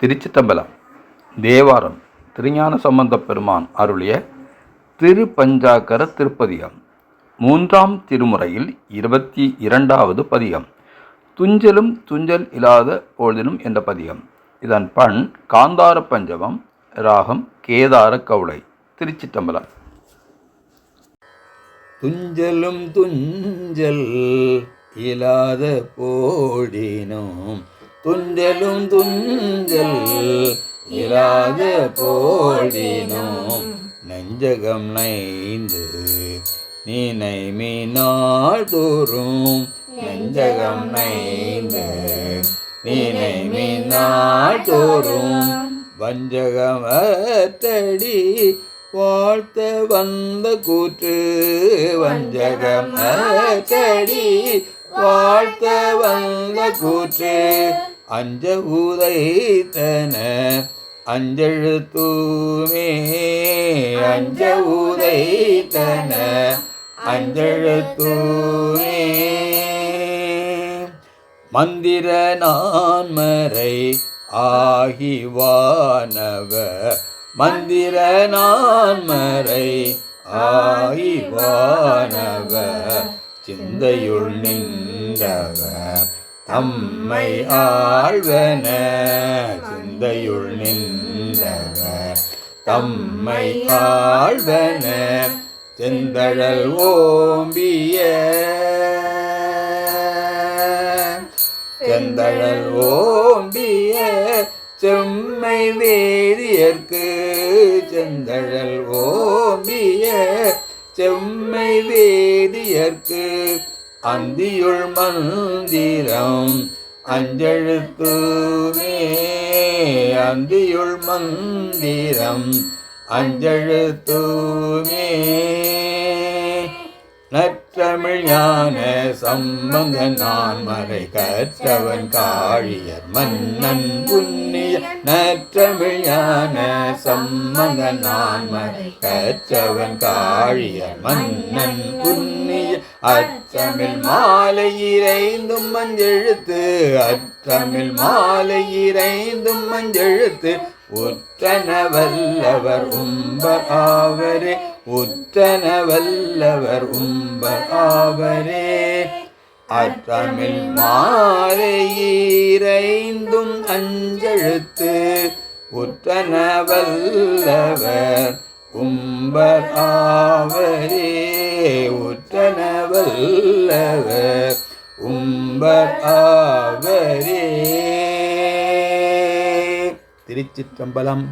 திருச்சிற்றம்பலம் தேவாரம் திருஞான சம்பந்தப் பெருமான் அருளிய திருப்பஞ்சாக்கர திருப்பதிகம் மூன்றாம் திருமுறையில் இருபத்தி இரண்டாவது பதிகம் துஞ்சலும் துஞ்சல் இல்லாத பொழுதிலும் என்ற பதிகம். இதன் பண் காந்தார பஞ்சமம் ராகம் கேதார கவுளை திருச்சிற்றம்பலம் துஞ்சலும் துஞ்சல் இல்லாத போடினோம் துஞ்சலும் துஞ்சல் இராத போடினோம். நெஞ்சகம் நைந்து நீனை மீனாள் தோறும் நெஞ்சகம் நைந்து நீனை மீனாள் தோறும் வஞ்சகமத்தடி வாழ்த்த வந்த கூற்று. வஞ்சகமத்தடி வாழ்த்த வந்த கூற்று. அஞ்ச உதைத்தன அஞ்செழுத்துமே. அஞ்ச உதைத்தன அஞ்செழுத்துமே. மந்திர நான்மறை ஆகிவானவ மந்திர நான்மறை ஆகிவானவ சிந்தையுள் நின்றவர் தம்மை ஆழ்வன சிந்தையுள் நின்றவர். தம்மை ஆழ்வன செந்தழல் ஓம்பிய. செந்தழல் ஓம்பிய செம்மை வேதியர்க்கு. செந்தழல் ஓம்பிய செம்மை வேதியர்க்கு. அந்தியுள் மந்திரம் அஞ்செழுத்துமே. அந்தியுள் மந்திரம் அஞ்செழுத்துமே. நற்றமிழ் ஞான சம்பந்த நான் மறை கற்றவன் காழியர் மன்னன் புண்ணிய. நற்றமிழ் ஞான சம்பந்த நான் மறை கற்றவன் காழியர் மன்னன் புண்ணிய. அச்சமில் மாலை இறைந்தும் மஞ்செழுத்து அச்சமில் மாலை இறைந்தும் மஞ்செழுத்து உற்றன வல்லவர் உம்பர் ஆவரே உற்றன வல்லவர் உம்பர் ஆவரே. அற்றமிழ் மாலை இறைந்தும் அஞ்செழுத்து உற்றன வல்லவர் உம்பர் ஆவரே. வல்லவர் உம்பர் ஆவரே. திருச்சிற்றம்பலம்